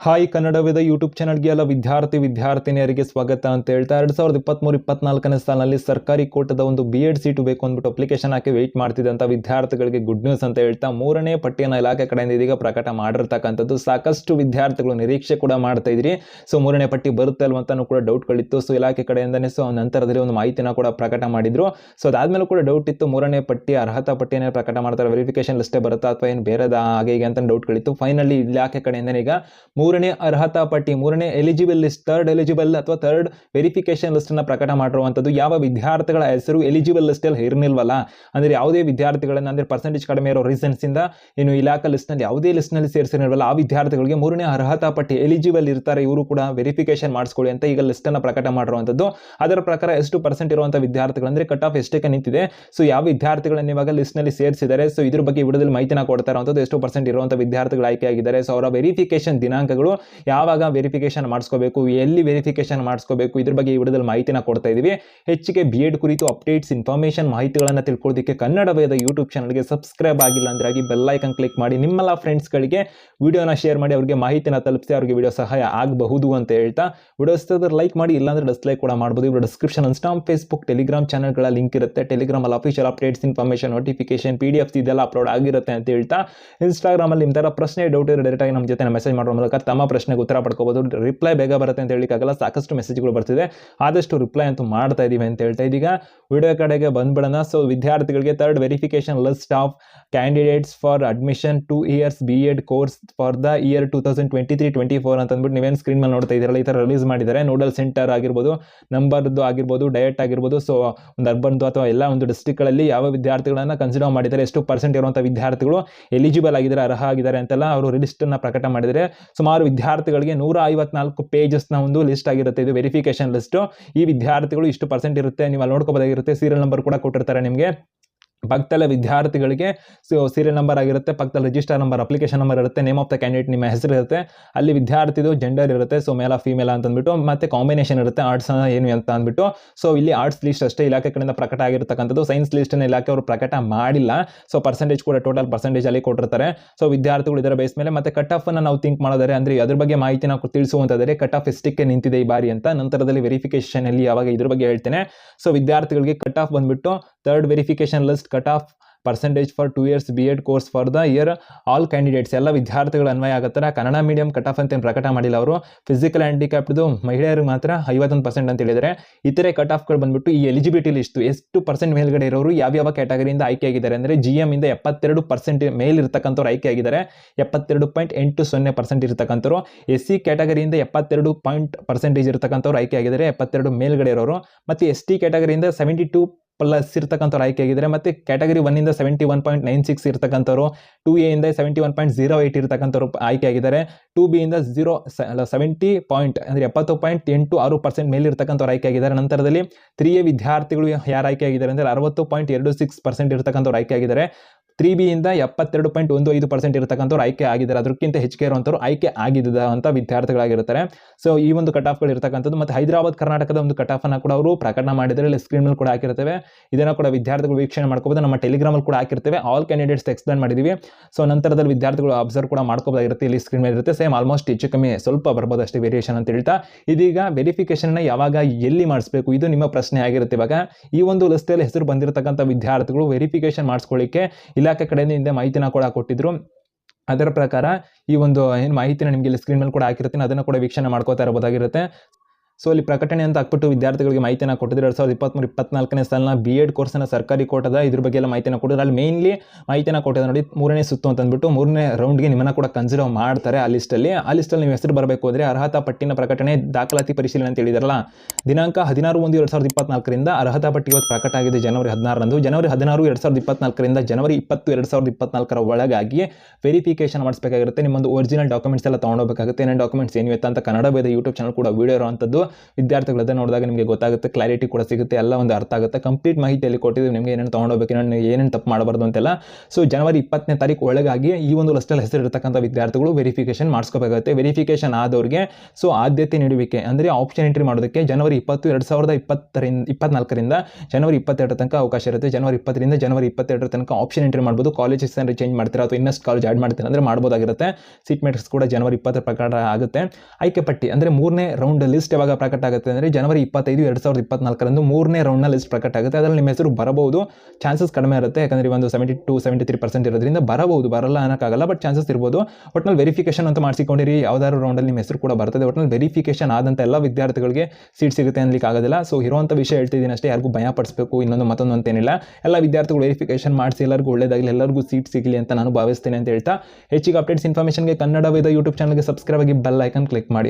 Hi ಕನ್ನಡವಿದ YouTube ಚಾನಲ್ಗೆ ಎಲ್ಲ ವಿದ್ಯಾರ್ಥಿ ವಿದ್ಯಾರ್ಥಿನಿಯರಿಗೆ ಸ್ವಾಗತ ಅಂತ ಹೇಳ್ತಾ, ಎರಡು ಸಾವಿರದ ಇಪ್ಪತ್ತ್ಮೂರು ಇಪ್ಪತ್ನಾಲ್ಕನೇ ಸಾಲಿನಲ್ಲಿ ಸರ್ಕಾರಿ ಕೋಟದ ಒಂದು ಬಿ ಎಡ್ ಸೀಟು ಬೇಕು ಅಂದ್ಬಿಟ್ಟು ಅಪ್ಲಿಕೇಶನ್ ಹಾಕಿ ವೆಯ್ಟ್ ಮಾಡ್ತಿದ್ದಂಥ ವಿದ್ಯಾರ್ಥಿಗಳಿಗೆ ಗುಡ್ ನ್ಯೂಸ್ ಅಂತ ಹೇಳ್ತಾ, ಮೂರನೇ ಪಟ್ಟಿಯನ್ನು ಇಲಾಖೆ ಕಡೆಯಿಂದ ಇದೀಗ ಪ್ರಕಟ ಮಾಡಿರ್ತಕ್ಕಂಥದ್ದು. ಸಾಕಷ್ಟು ವಿದ್ಯಾರ್ಥಿಗಳು ನಿರೀಕ್ಷೆ ಕೂಡ ಮಾಡ್ತಾ ಇದ್ರಿ. ಸೊ ಮೂರನೇ ಪಟ್ಟಿ ಬರುತ್ತೆ ಅಲ್ವ ಅಂತಾನೂ ಕೂಡ ಡೌಟ್ಗಳಿತ್ತು ಸೊ ಇಲಾಖೆ ಕಡೆಯಿಂದನೇ ಸೊ ನಂತರದಲ್ಲಿ ಒಂದು ಮಾಹಿತಿನ ಕೂಡ ಪ್ರಕಟ ಮಾಡಿದ್ರು. ಸೊ ಅದಾದ್ಮೇಲೆ ಕೂಡ ಡೌಟ್ ಇತ್ತು. ಮೂರನೇ ಪಟ್ಟಿ ಅರ್ಹತಾ ಪಟ್ಟಿಯನ್ನು ಪ್ರಕಟ ಮಾಡ್ತಾರೆ. ವೆರಿಫಿಕೇಶನ್ ಲಿಸ್ಟೇ ಬರುತ್ತಾ ಅಥವಾ ಏನು ಬೇರೆದ ಹಾಗೆ ಹೀಗೆ ಅಂತ ಡೌಟ್ಗಳಿತ್ತು ಫೈನಲಿ ಇಲಾಖೆ ಕಡೆಯಿಂದನೇ ಈಗ ಮೂರನೇ ಅರ್ಹತಾ ಪಟ್ಟಿ, ಮೂರನೇ ಎಲಿಜಿಬಲ್ ಲಿಸ್ಟ್ ಥರ್ಡ್ ಎಲಿಜಿಬಲ್ ಅಥವಾ ಥರ್ಡ್ ವೆರಿಫಿಕೇಶನ್ ಲಿಸ್ಟನ್ನು ಪ್ರಕಟ ಮಾಡಿರುವಂಥದ್ದು ಯಾವ ವಿದ್ಯಾರ್ಥಿಗಳ ಹೆಸರು ಎಲಿಜಿಬಲ್ ಲಿಸ್ಟಲ್ಲಿ ಇರಲಿಲ್ವಲ್ಲ ಅಂದರೆ ಯಾವುದೇ ವಿದ್ಯಾರ್ಥಿಗಳನ್ನ, ಅಂದರೆ ಪರ್ಸೆಂಟೇಜ್ ಕಡಿಮೆ ಇರೋ ರೀಸನ್ಸಿಂದ ಏನು ಇಲಾಖಾ ಲಿಸ್ಟ್ನಲ್ಲಿ ಯಾವುದೇ ಲಿಸ್ಟ್ನಲ್ಲಿ ಸೇರಿಸಿರಲ್ವಲ್ಲ ಆ ವಿದ್ಯಾರ್ಥಿಗಳಿಗೆ ಮೂರನೇ ಅರ್ಹತಾ ಪಟ್ಟಿ ಎಲಿಜಿಬಲ್ ಇರ್ತಾರೆ, ಇವರು ಕೂಡ ವೆರಿಫಿಕೇಶನ್ ಮಾಡಿಸ್ಕೊಳ್ಳಿ ಅಂತ ಈಗ ಲಿಸ್ಟನ್ನು ಪ್ರಕಟ ಮಾಡಿರುವಂಥದ್ದು. ಅದರ ಪ್ರಕಾರ ಎಷ್ಟು ಪರ್ಸೆಂಟ್ ಇರುವಂಥ ವಿದ್ಯಾರ್ಥಿಗಳು ಅಂದರೆ ಕಟ್ ಆಫ್ ಎಷ್ಟಕ್ಕೆ ನಿಂತಿದೆ? ಸೊ ಯಾವ ವಿದ್ಯಾರ್ಥಿಗಳನ್ನ ಇವಾಗ ಲಿಸ್ಟ್ನಲ್ಲಿ ಸೇರಿಸಿದ್ದಾರೆ? ಸೊ ಇದ್ರ ಬಗ್ಗೆ ವಿಡಿಯೋದಲ್ಲಿ ಮಾಹಿತಿನ ಕೊಡ್ತಾ ಇರುವಂಥದ್ದು ಎಷ್ಟು ಪರ್ಸೆಂಟ್ ಇರುವಂಥ ವಿದ್ಯಾರ್ಥಿಗಳು ಆಯ್ಕೆಯಾಗಿದ್ದಾರೆ? ಸೊ ಅವರ ವೆರಿಫಿಕೇಶನ್ ಯಾವಾಗ ವೆರಿಫಿಕೇಶನ್ ಮಾಡಿಸ್ಕೋಬೇಕು, ಎಲ್ಲಿ ವೆರಿಫಿಕೇಶನ್ ಮಾಡಿಸ್ಕೋಬೇಕು, ಇದ್ರ ಬಗ್ಗೆ ಈ ವಿಡಿಯೋದಲ್ಲಿ ಮಾಹಿತಿನ ಕೊಡ್ತಾ ಇದ್ದೀವಿ. ಹೆಚ್ಚಿಗೆ ಬಿ ಎಡ್ ಕುರಿತು ಅಪ್ಡೇಟ್ಸ್ ಇನ್ಫಾರ್ಮೇಷನ್ ಮಾಹಿತಿಗಳನ್ನು ತಿಳ್ಕೊಳ್ಳೋದಕ್ಕೆ ಕನ್ನಡ ವೇದ ಯೂಟ್ಯೂಬ್ ಚಾನಲ್ಗೆ ಸಬ್ಸ್ಕ್ರೈಬ್ ಆಗಿಲ್ಲ ಅಂದ್ರೆ ಆಗಿ ಬೆಲ್ ಐಕನ್ ಕ್ಲಿಕ್ ಮಾಡಿ, ನಿಮ್ಮೆಲ್ಲ ಫ್ರೆಂಡ್ಸ್ಗಳಿಗೆ ವಿಡಿಯೋನ ಶೇರ್ ಮಾಡಿ, ಅವರಿಗೆ ಮಾಹಿತಿನ ತಲುಪಿಸಿ ಅವರಿಗೆ ವಿಡಿಯೋ ಸಹಾಯ ಆಗಬಹುದು ಅಂತ ಹೇಳ್ತಾ, ವಿಡಿಯೋ ಇಷ್ಟದ್ರೆ ಲೈಕ್ ಮಾಡಿ, ಇಲ್ಲಾಂದ್ರೆ ಡಿಸ್ಲೈಕ್ ಕೂಡ ಮಾಡ್ಬೋದು. ಇವರು ಡಿಸ್ಕ್ರಿಪ್ಷನ್ ಇನ್ಸ್ಟಾಮ್ ಫೇಸ್ಬುಕ್ ಟೆಲಿಗ್ರಾಮ್ ಚಾನಲ್ಗಳ ಲಿಂಕ್ ಇರುತ್ತೆ. ಟೆಲಿಗ್ರಾಮಲ್ಲಿ official updates information notification PDFs ಇದೆಲ್ಲ ಅಪ್ಲೋಡ್ ಆಗಿರುತ್ತೆ ಅಂತ ಹೇಳ್ತಾ ಇನ್ಸ್ಟಾಗ್ರಾಮಲ್ಲಿ ನಿಮ್ಮ ಥರ ಪ್ರಶ್ನೆ ಡೌಟ್ ಡೈರೆಕ್ಟಾಗಿ ನಮ್ಮ ಜೊತೆ ಮೆಸೇಜ್ ಮಾಡೋ ಮೂಲಕ ತಮ್ಮ ಪ್ರಶ್ನೆಗೆ ಉತ್ತರ ಪಡ್ಕೋಬೋದು. ರಿಪ್ಲೈ ಬೇಗ ಬರುತ್ತೆ ಅಂತ ಹೇಳಿಕ್ಕಾಗಲ್ಲ ಸಾಕಷ್ಟು ಮೆಸೇಜ್ಗಳು ಬರ್ತಿದೆ. ಆದಷ್ಟು ರಿಪ್ಲೈ ಅಂತೂ ಮಾಡ್ತಾ ಇದ್ದೀವಿ ಅಂತ ಹೇಳ್ತಾ ಇದೀಗ. ವಿಡಿಯೋ ಕಡೆಗೆ ಬಂದ್ಬಿಡೋಣ. ಸೊ, ವಿದ್ಯಾರ್ಥಿಗಳಿಗೆ third verification list of candidates for admission two years B Ed course for the year two thousand twenty three twenty four ಅಂತ ಅಂದ್ಬಿಟ್ಟು ನೀವೇನು ಸ್ಕ್ರೀನ್ ಮೇಲೆ ನೋಡ್ತಾ ಇದ್ದೀರಲ್ಲ ಈ ಥರ ರಿಲೀಸ್ ಮಾಡಿದ್ದಾರೆ ನೋಡಲ್ ಸೆಂಟರ್ ಆಗಿರ್ಬೋದು ನಂಬರ್ದು ಆಗಿರ್ಬೋದು ಡಯಟ್ ಆಗಿರ್ಬೋದು, ಸೊ, ಒಂದು ಅರ್ಬನ್ದು ಅಥವಾ ಎಲ್ಲ ಒಂದು ಡಿಸ್ಟ್ರಿಕ್ಗಳಲ್ಲಿ ಯಾವ ವಿದ್ಯಾರ್ಥಿಗಳನ್ನು ಕನ್ಸಿಡರ್ ಮಾಡಿದ್ದಾರೆ ಎಷ್ಟು ಪರ್ಸೆಂಟ್ ಇರುವಂಥ ವಿದ್ಯಾರ್ಥಿಗಳು ಎಲಿಜಿಬಲ್ ಆಗಿದ್ದಾರೆ, ಅರ್ಹ ಆಗಿದ್ದಾರೆ ಅಂತೆಲ್ಲ ಅವರು ಲಿಸ್ಟನ್ನು ಪ್ರಕಟ ಮಾಡಿದರೆ, ಸುಮಾರು ವಿದ್ಯಾರ್ಥಿಗಳಿಗೆ ನೂರ ಐವತ್ನಾಲ್ಕು ಪೇಜಸ್ನ ಒಂದು ಲಿಸ್ಟ್ ಆಗಿರುತ್ತೆ. ಇದು ವೆರಿಫಿಕೇಶನ್ ಲಿಸ್ಟು ಈ ವಿದ್ಯಾರ್ಥಿಗಳು ಇಷ್ಟು ಪರ್ಸೆಂಟ್ ಇರುತ್ತೆ, ನೀವು ಅಲ್ಲಿ ನೋಡ್ಕೋಬೋದಾಗಿರುತ್ತೆ ಸೀರಿಯಲ್ ನಂಬರ್ ಕೂಡ ಕೊಟ್ಟಿರ್ತಾರೆ ನಿಮಗೆ. ಪಕ್ಕದಲ್ಲೇ ವಿದ್ಯಾರ್ಥಿಗಳಿಗೆ ಸೀರಿಯಲ್ ನಂಬರ್ ಆಗಿರುತ್ತೆ, ಪಕ್ಕದಲ್ಲಿ ರಿಜಿಸ್ಟರ್ ನಂಬರ್ ಅಪ್ಲಿಕೇಶನ್ ನಂಬರ್ ಇರುತ್ತೆ ನೇಮ್ ಆಫ್ ದ ಕ್ಯಾಂಡಿಡೇಟ್ ನಿಮ್ಮ ಹೆಸರು ಇರುತ್ತೆ, ಅಲ್ಲಿ ವಿದ್ಯಾರ್ಥಿದು ಜೆಂಡರ್ ಇರುತ್ತೆ ಸೊ ಮೇಲ ಫೀಮೇಲ ಅಂತ ಅಂದ್ಬಿಟ್ಟು ಮತ್ತೆ ಕಾಂಬಿನೇಷನ್ ಇರುತ್ತೆ ಆರ್ಟ್ಸ್ ಏನು ಅಂತ ಅಂದ್ಬಿಟ್ಟು ಸೊ ಇಲ್ಲಿ ಆರ್ಟ್ಸ್ ಲಿಸ್ಟ್ ಅಷ್ಟೇ ಇಲಾಖೆ ಕಡೆಯಿಂದ ಪ್ರಕಟ ಆಗಿರ್ತಕ್ಕಂಥದ್ದು ಸೈನ್ಸ್ ಲಿಸ್ಟನ್ನು ಇಲಾಖೆ ಅವರು ಪ್ರಕಟ ಮಾಡಿಲ್ಲ ಸೊ ಪರ್ಸೆಂಟೇಜ್ ಕೂಡ ಟೋಟಲ್ ಪರ್ಸೆಂಟೇಜ್ ಅಲ್ಲಿ ಕೊಟ್ಟಿರ್ತಾರೆ ಸೊ ವಿದ್ಯಾರ್ಥಿಗಳು ಇದರ ಬೇಸ್ ಮೇಲೆ, ಮತ್ತೆ ಕಟ್ ಆಫ್ ಅನ್ನು ನಾವು ಥಿಂಕ್ ಮಾಡೋದಾರೆ ಅಂದ್ರೆ ಅದ್ರ ಬಗ್ಗೆ ಮಾಹಿತಿನ ತಿಳಿಸುವಂತಾದರೆ ಕಟ್ ಆಫ್ ಎಷ್ಟಕ್ಕೆ ನಿಂತಿದೆ ಈ ಬಾರಿ ಅಂತ, ನಂತರದಲ್ಲಿ ವೆರಿಫಿಕೇಶನ್ ಅಲ್ಲಿ ಯಾವಾಗ ಇದ್ರ ಬಗ್ಗೆ ಹೇಳ್ತೇನೆ ಸೊ ವಿದ್ಯಾರ್ಥಿಗಳಿಗೆ ಕಟ್ ಆಫ್ ಬಂದ್ಬಿಟ್ಟು third verification list cut off percentage for two years B Ed course for the year all candidates ಎಲ್ಲ ವಿದ್ಯಾರ್ಥಿಗಳು ಅನ್ವಯ ಆಗುತ್ತಾರೆ ಕನ್ನಡ ಮೀಡಿಯಂ ಕಟ್ ಆಫ್ ಅಂತ ಪ್ರಕಟ ಮಾಡಿಲ್ಲ ಅವರು. ಫಿಸಿಕಲ್ ಹ್ಯಾಂಡಿಕ್ಯಾಪ್ದು ಮಹಿಳೆಯರಿಗೆ ಮಾತ್ರ ಐವತ್ತೊಂದು ಪರ್ಸೆಂಟ್ ಅಂತ ಹೇಳಿದರೆ ಇತರೆ ಕಟ್ ಆಫ್ಗಳು ಬಂದ್ಬಿಟ್ಟು ಈ ಎಲಿಜಿಬಿಲಿಟಿ ಲಿಸ್ಟ್ ಎಷ್ಟು ಪರ್ಸೆಂಟ್ ಮೇಲ್ಗಡೆ ಇರೋರು, ಯಾವ್ಯಾವ ಕ್ಯಾಟಗರಿಯಿಂದ ಆಯ್ಕೆಯಾಗಿದ್ದಾರೆ ಅಂದರೆ ಜಿ ಎಂ ಇಂದ ಎಪ್ಪತ್ತೆರಡು ಪರ್ಸೆಂಟ್ ಮೇಲ್ ಇರ್ತಕ್ಕಂಥವ್ರು ಆಯ್ಕೆಯಾಗಿದ್ದಾರೆ ಎಪ್ಪತ್ತೆರಡು ಪಾಯಿಂಟ್ ಎಂಟು ಸೊನ್ನೆ ಪರ್ಸೆಂಟ್ ಇರ್ತಕ್ಕಂಥವ್ರು. ಎಸ್ ಸಿ ಕ್ಯಾಟಗರಿಯಿಂದ ಎಪ್ಪತ್ತೆರಡು ಪಾಯಿಂಟ್ ಪರ್ಸೆಂಟೇಜ್ ಇರ್ತಕ್ಕಂಥವ್ರು ಆಯ್ಕೆಯಾಗಿದ್ದಾರೆ ಎಪ್ಪತ್ತೆರಡು ಮೇಲ್ಗಡೆ ಇರೋರು. ಮತ್ತು ಎಸ್ ಟಿ ಕ್ಯಾಟಗರಿಯಿಂದ ಸೆವೆಂಟಿ ಟು ಪ್ಲಸ್ ಇರ್ತಕ್ಕಂಥವ್ರು ಆಯ್ಕೆಯಾಗಿದ್ದಾರೆ. ಮತ್ತು category ಒನ್ನಿಂದ seventy one point nine six ಇರ್ತಕ್ಕಂಥವ್ರು ಟು ಎ ಇಂದ seventy one point zero eight ಇರ್ತಕ್ಕಂಥವ್ರು ಆಯ್ಕೆಯಾಗಿದ್ದಾರೆ. ಟು ಬಿ ಇಂದ ಜೀರೋ ಸೆವೆಂಟಿ ಪಾಯಿಂಟ್ ಅಂದರೆ ಎಪ್ಪತ್ತು ಪಾಯಿಂಟ್ ಎಂಟು ಆರು ಪರ್ಸೆಂಟ್ ಮೇಲಿರ್ತಕ್ಕಂಥವ್ರು ಆಯ್ಕೆಯಾಗಿದ್ದಾರೆ. ನಂತರದಲ್ಲಿ ತ್ರೀ ಎ ವಿದ್ಯಾರ್ಥಿಗಳು ಯಾರು ಆಯ್ಕೆಯಾಗಿದ್ದಾರೆ? ಅಂದರೆ ಅರವತ್ತು ಪಾಯಿಂಟ್ ಎರಡು ಸಿಕ್ಸ್ ಪರ್ಸೆಂಟ್ ಇರ್ತಕ್ಕಂಥವ್ರು ಆಯ್ಕೆಯಾಗಿದ್ದಾರೆ. ತ್ರೀ ಬಿಯಿಂದ ಎಪ್ಪತ್ತೆರಡು ಪಾಯಿಂಟ್ ಒಂದು ಐದು ಪರ್ಸೆಂಟ್ ಇರತಕ್ಕಂಥವ್ರು ಆಯ್ಕೆ ಆಗಿದ್ದಾರೆ. ಅದಕ್ಕಿಂತ ಹೆಚ್ಚಿಗೆ ಇರುವಂಥವ್ರು ಆಯ್ಕೆ ಆಗಿದ್ದಂಥ ವಿದ್ಯಾರ್ಥಿಗಳಾಗಿರ್ತಾರೆ. ಸೊ ಈ ಒಂದು ಕಟ್ ಆಫ್ಗಳು ಇರ್ತಕ್ಕಂಥದ್ದು ಮತ್ತು ಹೈದರಾಬಾದ್, ಕರ್ನಾಟಕದ ಒಂದು ಕಟ್ ಆಫನ್ನು ಕೂಡ ಅವರು ಪ್ರಕಟಣೆ ಮಾಡಿದರೆ ಇಲ್ಲಿ ಸ್ಕ್ರೀನ್ ಮೇಲೆ ಕೂಡ ಹಾಕಿರ್ತೇವೆ. ಇದನ್ನು ಕೂಡ ವಿದ್ಯಾರ್ಥಿಗಳು ವೀಕ್ಷಣೆ ಮಾಡ್ಕೋಬೋದು. ನಮ್ಮ ಟೆಲಿಗ್ರಾಮಲ್ಲಿ ಕೂಡ ಹಾಕಿರ್ತೇವೆ. ಆಲ್ ಕ್ಯಾಂಡಿಡೇಟ್ಸ್ ಎಕ್ಸ್ಪ್ಲೇನ್ ಮಾಡಿದ್ದೀವಿ ಸೊ ನಂತರದಲ್ಲಿ ವಿದ್ಯಾರ್ಥಿಗಳು ಅಬ್ಸರ್ವ್ ಕೂಡ ಮಾಡ್ಕೋಬೋದಾಗಿರುತ್ತೆ. ಇಲ್ಲಿ ಸ್ಕ್ರೀನ್ ಮೇಲೆ ಇರುತ್ತೆ. ಸೇಮ್ ಆಲ್ಮೋಸ್ಟ್ ಹೆಚ್ಚು ಕಮ್ಮಿ ಸ್ವಲ್ಪ ಬರ್ಬೋದು ಅಷ್ಟೇ ವೇರಿಯೇಷನ್ ಅಂತ ಹೇಳ್ತಾ. ಇದೀಗ ವೆರಿಫಿಕೇಷನ್ನ ಯಾವಾಗ ಎಲ್ಲಿ ಮಾಡಿಸ್ಬೇಕು? ಇದು ನಿಮ್ಮ ಪ್ರಶ್ನೆ ಆಗಿರುತ್ತೆ ಇವಾಗ. ಈ ಒಂದು ಲಿಸ್ಟಲ್ಲಿ ಹೆಸರು ಬಂದಿರತಕ್ಕಂಥ ವಿದ್ಯಾರ್ಥಿಗಳು ವೆರಿಫಿಕೇಶನ್ ಮಾಡಿಸ್ಕೊಳ್ಳಿಕ್ಕೆ ಇಲಾಖೆ ಕಡೆಯಿಂದ ಹಿಂದೆ ಮಾಹಿತಿನ ಕೂಡ ಕೊಟ್ಟಿದ್ರು. ಅದರ ಪ್ರಕಾರ ಈ ಒಂದು, ಏನು ಮಾಹಿತಿನ ನಿಮಗೆ ಇಲ್ಲಿ ಸ್ಕ್ರೀನ್ ಮೇಲೆ ಕೂಡ ಹಾಕಿರ್ತೀನಿ. ಅದನ್ನು ಕೂಡ ವೀಕ್ಷಣೆ ಮಾಡ್ಕೋತಾ ಇರಬಹುದಾಗಿರುತ್ತೆ. ಸೊ ಇಲ್ಲಿ ಪ್ರಕಟಣೆ ಅಂತ ಹಾಕ್ಬಿಟ್ಟು ವಿದ್ಯಾರ್ಥಿಗಳಿಗೆ ಮಾಹಿತಿನ ಕೊಟ್ಟಿದ್ರು. ಎರಡು ಸಾವಿರದ ಇಪ್ಪತ್ತ್ಮೂರು ಇಪ್ಪತ್ನಾಲ್ಕನೇ ಸಾಲಿನ ಬಿ ಎಡ್ ಕೋರ್ಸನ್ನು ಸರ್ಕಾರಿ ಕೋಟದ ಇದ್ರ ಬಗ್ಗೆ ಎಲ್ಲ ಮಾಹಿತಿನ ಕೊಟ್ಟಿದ್ರು. ಅಲ್ಲಿ ಮೇನ್ಲಿ ಮಾಹಿತಿನ ಕೊಟ್ಟಿದ್ದಾರೆ ನೋಡಿ, ಮೂರನೇ ಸುತ್ತು ಅಂತ ಅಂದ್ಬಿಟ್ಟು ಮೂರನೇ ರೌಂಡ್ಗೆ ನಿಮ್ಮನ್ನು ಕೂಡ ಕನ್ಸಿಡರ್ ಮಾಡ್ತಾರೆ ಆ ಲಿಸ್ಟಲ್ಲಿ ಆ ಲಿಸ್ಟಲ್ಲಿ ನೀವು ಹೆಸರು ಬರಬೇಕು ಅಂದರೆ ಅರ್ಹತಾ ಪಟ್ಟಿನ ಪ್ರಕಟಣೆ ದಾಖಲಾತಿ ಪರಿಶೀಲನೆ ಅಂತ ಹೇಳಿದಾರಲ್ಲ. ದಿನಾಂಕ ಹದಿನಾರು ಒಂದು, ಎರಡು ಸಾವಿರದ ಇಪ್ಪತ್ನಾಲ್ಕರಿಂದ ಅರ್ಹತಾ ಪಟ್ಟಿ ಇವತ್ತು ಪ್ರಕಟ ಆಗಿದೆ ಜನವರಿ ಹದಿನಾರರಂದು. ಜನವರಿ ಹದಿನಾರು, ಎರಡು ಸಾವಿರದ ಇಪ್ಪತ್ನಾಲ್ಕರಿಂದ ಜನವರಿ ಇಪ್ಪತ್ತು, ಎರಡು ಸಾವಿರದ ಇಪ್ಪತ್ನಾಲ್ಕರ ಒಳಗಾಗಿ ವೆರಿಫಿಕೇಶನ್ ಮಾಡಿಸಬೇಕಾಗಿರುತ್ತೆ. ನಿಮ್ಮೊಂದು ಒರಿಜಿನಲ್ ಡಾಕ್ಯುಮೆಂಟ್ಸ್ ಎಲ್ಲ ತೊಗೊಂಡೋಗಬೇಕಾಗುತ್ತೆ ಏನೇನು ಡಾಕ್ಯುಮೆಂಟ್ಸ್ ಏನು ಇತ್ತು ಅಂತ ಕನ್ನಡ ಬೇದ ಯೂಟ್ಯೂಬ್ ಚಾನಲ್ ಕೂಡ ವೀಡಿಯೋ ಇರುವಂಥದ್ದು ವಿದ್ಯಾರ್ಥಿಗಳದ್ದು ನೋಡಿದಾಗ ನಿಮಗೆ ಗೊತ್ತಾಗುತ್ತೆ ಕ್ಲಾರಿಟಿ ಕೂಡ ಸಿಗುತ್ತೆ, ಎಲ್ಲ ಒಂದು ಅರ್ಥ ಆಗುತ್ತೆ. ಕಂಪ್ಲೀಟ್ ಮಾಹಿತಿಯಲ್ಲಿ ಕೊಟ್ಟಿದ್ದೀವಿ, ನಿಮಗೆ ಏನೇನು ತೊಗೊಂಡೋಗ್ಬೇಕು, ಏನೇನು ಏನೇನು ತಪ್ಪು ಮಾಡಬಾರ್ದು ಅಂತೆಲ್ಲ. ಸೊ ಜನವರಿ ಇಪ್ಪತ್ತನೇ ತಾರೀಕು ಒಳಗಾಗಿ ಈ ಒಂದು ಲಿಸ್ಟಲ್ಲಿ ಹೆಸರಿರ್ತಕ್ಕಂಥ ವಿದ್ಯಾರ್ಥಿಗಳು ವೆರಿಫಿಕೇಶನ್ ಮಾಡಿಸ್ಕೋಬೇಕಾಗುತ್ತೆ. ವೆರಿಫಿಕೇಶನ್ ಆದವ್ರಿಗೆ ಸೊ ಆದ್ಯತೆ ನೀಡುವಿಕೆ, ಅಂದರೆ ಆಪ್ಷನ್ ಎಂಟ್ರಿ ಮಾಡೋದಕ್ಕೆ ಜನವರಿ ಇಪ್ಪತ್ತು, ಎರಡು ಸಾವಿರದ ಇಪ್ಪತ್ತರಿಂದ, ಇಪ್ಪತ್ನಾಲ್ಕರಿಂದ ಜನವರಿ ಇಪ್ಪತ್ತೆರಡರ ತನಕ ಅವಕಾಶ ಇರುತ್ತೆ. ಜನವರಿ ಇಪ್ಪತ್ತರಿಂದ ಜನವರಿ ಇಪ್ಪತ್ತೆರಡರ ತನಕ ಆಪ್ಷನ್ ಎಂಟ್ರಿ ಮಾಡ್ಬೋದು. ಕಾಲೇಜಸ್ ಹೆಸರು ಚೇಂಜ್ ಮಾಡ್ತೀರಾ ಅಥವಾ ಇನ್ನಷ್ಟು ಕಾಲೇಜ್ ಆ್ಯಡ್ ಮಾಡ್ತೀರಾ ಅಂದರೆ ಮಾಡ್ಬೋದಾಗಿರುತ್ತೆ. ಸೀಟ್ ಮೆಟ್ರಿಕ್ಸ್ ಕೂಡ ಜನವರಿ ಇಪ್ಪತ್ತರ ಪ್ರಕಾರ ಆಗುತ್ತೆ. ಆಯ್ಕೆ ಪಟ್ಟಿ ಅಂದರೆ ಮೂರನೇ ರೌಂಡ್ ಲಿಸ್ಟ್ ಯಾವಾಗ ಪ್ರಕಟ ಆಗುತ್ತೆ ಅಂದರೆ ಜನವರಿ ಇಪ್ಪತ್ತೈದು, ಎರಡು ಸಾವಿರದ ಇಪ್ಪತ್ನಾಲ್ಕರಂದು ಮೂರನೇ ರೌಂಡ್ನ ಲಿಸ್ಟ್ ಪ್ರಕಟ ಆಗುತ್ತೆ. ಅದರಲ್ಲಿ ನಿಮ್ಮ ಹೆಸರು ಬರಬಹುದು. ಚಾನ್ಸಸ್ ಕಡಿಮೆ ಇರುತ್ತೆ. ಯಾಕಂದರೆ ಒಂದು seventy two seventy three percent ಇರೋದ್ರಿಂದ ಬರಬಹುದು. ಬರಲ್ಲ ಅನ್ನೋಕ್ಕಾಗಲ್ಲ ಬಟ್ ಚಾನ್ಸಸ್ ಇರ್ಬೋದು. ಒಟ್ನಲ್ಲಿ ವೆರಿಫಿಕೇಶನ್ ಅಂತ ಮಾಡಿಸಿಕೊಂಡಿರಿ. ಯಾವ್ದಾದ್ರು ರೌಂಡಲ್ಲಿ ನಿಮ್ಮ ಹೆಸರು ಕೂಡ ಬರ್ತದೆ. ಒಟ್ನಲ್ಲಿ ವೆರಿಫಿಕೇಶನ್ ಆದಂಥ ಎಲ್ಲ ವಿದ್ಯಾರ್ಥಿಗಳಿಗೆ ಸೀಟ್ ಸಿಗುತ್ತೆ ಅನ್ಲಿಕ್ಕೆ ಆಗೋದಿಲ್ಲ. ಸೊ ಇರುವಂಥ ವಿಷಯ ಹೇಳ್ತಿದ್ದೀನಿ ಅಷ್ಟೇ. ಯಾರಿಗೂ ಭಯ ಪಡಿಸಬೇಕು, ಇನ್ನೊಂದು ಮತ್ತೊಂದು ಅಂತೇನಿಲ್ಲ. ಎಲ್ಲ ವಿದ್ಯಾರ್ಥಿಗಳು ವೆರಿಫಿಕೇಶನ್ ಮಾಡಿಸಿ, ಎಲ್ಲರಿಗೂ ಒಳ್ಳೇದಾಗಲಿ, ಎಲ್ಲರಿಗೂ ಸೀಟ್ ಸಿಗಲಿ ಅಂತ ನಾನು ಭಾವಿಸ್ತೇನೆ ಅಂತ ಹೇಳ್ತಾ. ಹೆಚ್ಚಿಗೆ ಅಪ್ಡೇಟ್ಸ್ ಇನ್ಫಾರ್ಮೇಷನ್ಗೆ ಕನ್ನಡ ವೇದ ಯೂಟ್ಯೂಬ್ ಚಾನಲ್ಗೆ ಸಬ್ಸ್ಕ್ರೈಬ್ ಆಗಿ ಬೆಲ್ ಐಕನ್ ಕ್ಲಿಕ್ ಮಾಡಿ.